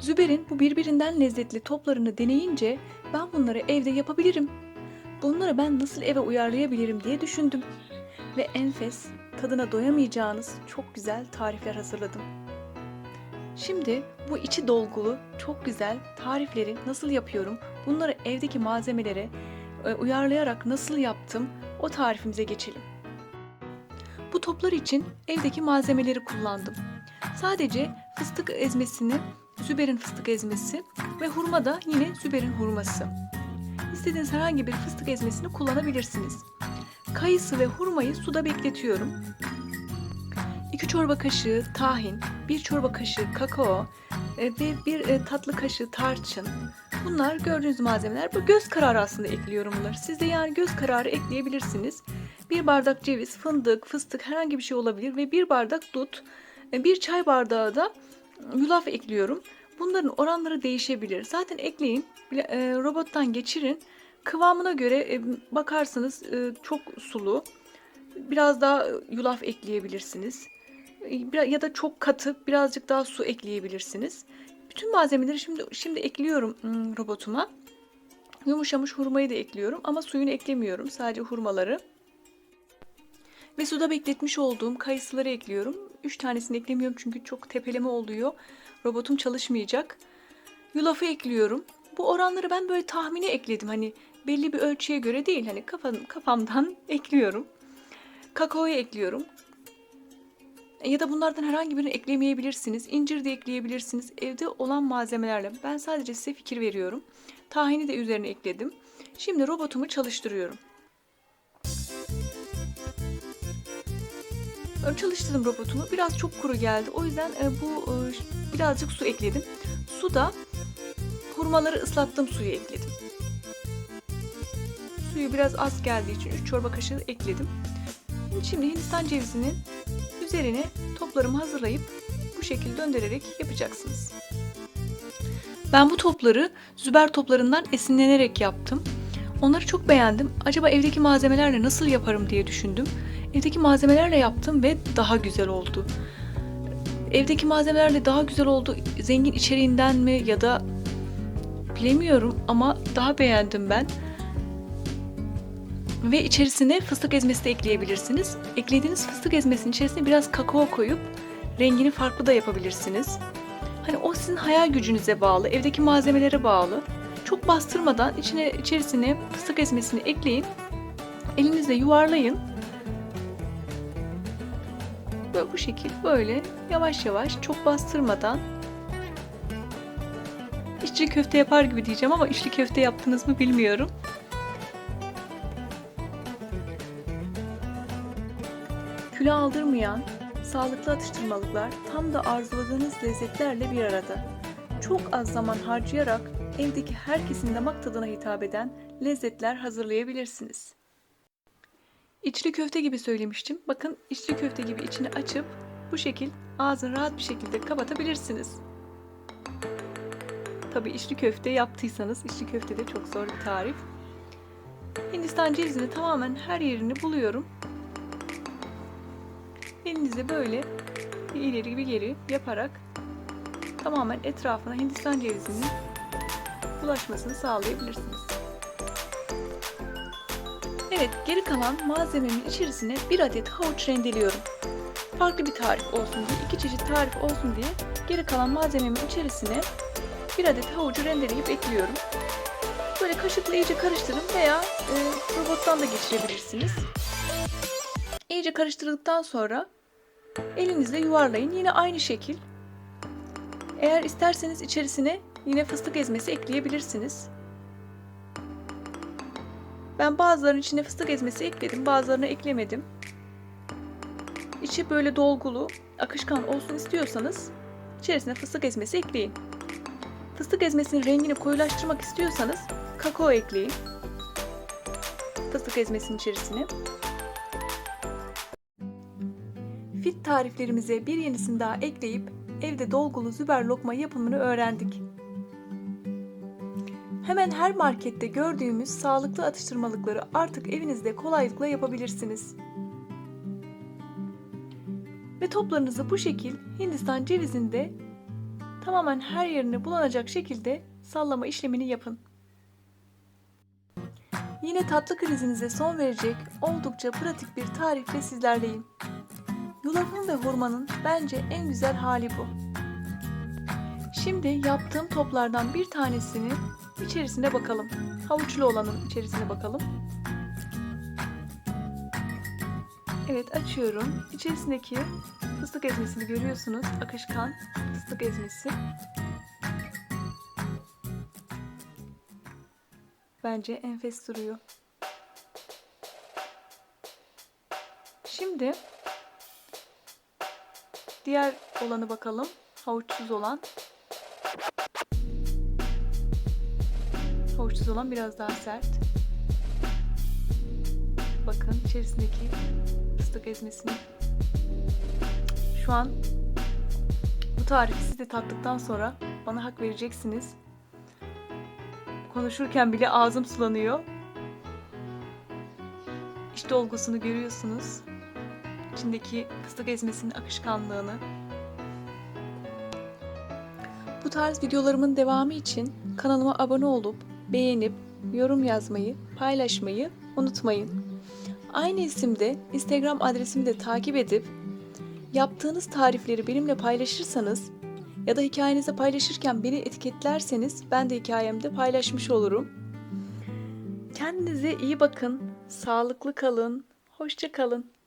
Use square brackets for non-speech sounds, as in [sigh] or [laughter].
Züber'in bu birbirinden lezzetli toplarını deneyince ben bunları evde yapabilirim. Bunları ben nasıl eve uyarlayabilirim diye düşündüm. Ve enfes, tadına doyamayacağınız çok güzel tarifler hazırladım. Şimdi bu içi dolgulu, çok güzel tarifleri nasıl yapıyorum, bunları evdeki malzemelere e, uyarlayarak nasıl yaptım o tarifimize geçelim. Bu toplar için evdeki malzemeleri kullandım. Sadece fıstık ezmesini, Züber'in fıstık ezmesi ve hurma da yine Züber'in hurması. İstediğiniz herhangi bir fıstık ezmesini kullanabilirsiniz. Kayısı ve hurmayı suda bekletiyorum. 2 çorba kaşığı tahin, 1 çorba kaşığı kakao e, ve 1 tatlı kaşığı tarçın. Bunlar gördüğünüz malzemeler. Bu göz kararı aslında ekliyorum bunları. Siz de yani göz kararı ekleyebilirsiniz. 1 bardak ceviz, fındık, fıstık herhangi bir şey olabilir ve 1 bardak dut, 1 çay bardağı da yulaf ekliyorum. Bunların oranları değişebilir. Zaten ekleyin, e, robottan geçirin. Kıvamına göre e, bakarsınız e, çok sulu. Biraz daha yulaf ekleyebilirsiniz. Ya da çok katı birazcık daha su ekleyebilirsiniz. Bütün malzemeleri şimdi şimdi ekliyorum robotuma. Yumuşamış hurmayı da ekliyorum ama suyunu eklemiyorum. Sadece hurmaları. Ve suda bekletmiş olduğum kayısıları ekliyorum. 3 tanesini eklemiyorum çünkü çok tepeleme oluyor. Robotum çalışmayacak. Yulafı ekliyorum. Bu oranları ben böyle tahmini ekledim. Hani belli bir ölçüye göre değil. Hani kafam, kafamdan [laughs] ekliyorum. Kakaoyu ekliyorum. Ya da bunlardan herhangi birini eklemeyebilirsiniz. İncir de ekleyebilirsiniz. Evde olan malzemelerle. Ben sadece size fikir veriyorum. Tahini de üzerine ekledim. Şimdi robotumu çalıştırıyorum. Çalıştırdım robotumu. Biraz çok kuru geldi. O yüzden e, bu e, birazcık su ekledim. Su da hurmaları ıslattığım suyu ekledim. Suyu biraz az geldiği için 3 çorba kaşığı ekledim. Şimdi Hindistan cevizinin üzerine toplarımı hazırlayıp bu şekilde döndürerek yapacaksınız. Ben bu topları Züber toplarından esinlenerek yaptım. Onları çok beğendim. Acaba evdeki malzemelerle nasıl yaparım diye düşündüm. Evdeki malzemelerle yaptım ve daha güzel oldu. Evdeki malzemelerle daha güzel oldu. Zengin içeriğinden mi ya da bilemiyorum ama daha beğendim ben. Ve içerisine fıstık ezmesi de ekleyebilirsiniz. Eklediğiniz fıstık ezmesinin içerisine biraz kakao koyup rengini farklı da yapabilirsiniz. Hani o sizin hayal gücünüze bağlı, evdeki malzemelere bağlı. Çok bastırmadan içine içerisine fıstık ezmesini ekleyin. Elinizle yuvarlayın. Böyle bu şekil böyle yavaş yavaş çok bastırmadan içli köfte yapar gibi diyeceğim ama içli köfte yaptınız mı bilmiyorum. Kilo aldırmayan, sağlıklı atıştırmalıklar tam da arzuladığınız lezzetlerle bir arada. Çok az zaman harcayarak evdeki herkesin damak tadına hitap eden lezzetler hazırlayabilirsiniz. İçli köfte gibi söylemiştim. Bakın içli köfte gibi içini açıp bu şekil ağzını rahat bir şekilde kapatabilirsiniz. Tabii içli köfte yaptıysanız içli köfte de çok zor bir tarif. Hindistan cevizini tamamen her yerini buluyorum. Elinizle böyle bir ileri bir geri yaparak tamamen etrafına Hindistan cevizinin bulaşmasını sağlayabilirsiniz. Evet, geri kalan malzememin içerisine bir adet havuç rendeliyorum. Farklı bir tarif olsun diye, iki çeşit tarif olsun diye geri kalan malzememin içerisine bir adet havucu rendeleyip ekliyorum. Böyle kaşıkla iyice karıştırın veya e, robottan da geçirebilirsiniz. İyice karıştırdıktan sonra elinizle yuvarlayın. Yine aynı şekil. Eğer isterseniz içerisine yine fıstık ezmesi ekleyebilirsiniz. Ben bazılarının içine fıstık ezmesi ekledim, bazılarına eklemedim. İçi böyle dolgulu, akışkan olsun istiyorsanız içerisine fıstık ezmesi ekleyin. Fıstık ezmesinin rengini koyulaştırmak istiyorsanız kakao ekleyin. Fıstık ezmesinin içerisine. Fit tariflerimize bir yenisini daha ekleyip evde dolgulu züber lokma yapımını öğrendik. Hemen her markette gördüğümüz sağlıklı atıştırmalıkları artık evinizde kolaylıkla yapabilirsiniz. Ve toplarınızı bu şekil Hindistan cevizinde tamamen her yerine bulanacak şekilde sallama işlemini yapın. Yine tatlı krizinize son verecek oldukça pratik bir tarifle sizlerleyim. Yulafın ve hurmanın bence en güzel hali bu. Şimdi yaptığım toplardan bir tanesini içerisine bakalım. Havuçlu olanın içerisine bakalım. Evet açıyorum. İçerisindeki fıstık ezmesini görüyorsunuz. Akışkan fıstık ezmesi. Bence enfes duruyor. Şimdi diğer olanı bakalım. Havuçsuz olan. Havuçsuz olan biraz daha sert. Bakın içerisindeki fıstık ezmesini. Şu an bu tarifi siz de tattıktan sonra bana hak vereceksiniz. Konuşurken bile ağzım sulanıyor. İşte olgusunu görüyorsunuz. İçindeki fıstık ezmesinin akışkanlığını. Bu tarz videolarımın devamı için kanalıma abone olup beğenip yorum yazmayı, paylaşmayı unutmayın. Aynı isimde Instagram adresimi de takip edip yaptığınız tarifleri benimle paylaşırsanız ya da hikayenizi paylaşırken beni etiketlerseniz ben de hikayemde paylaşmış olurum. Kendinize iyi bakın, sağlıklı kalın, hoşça kalın.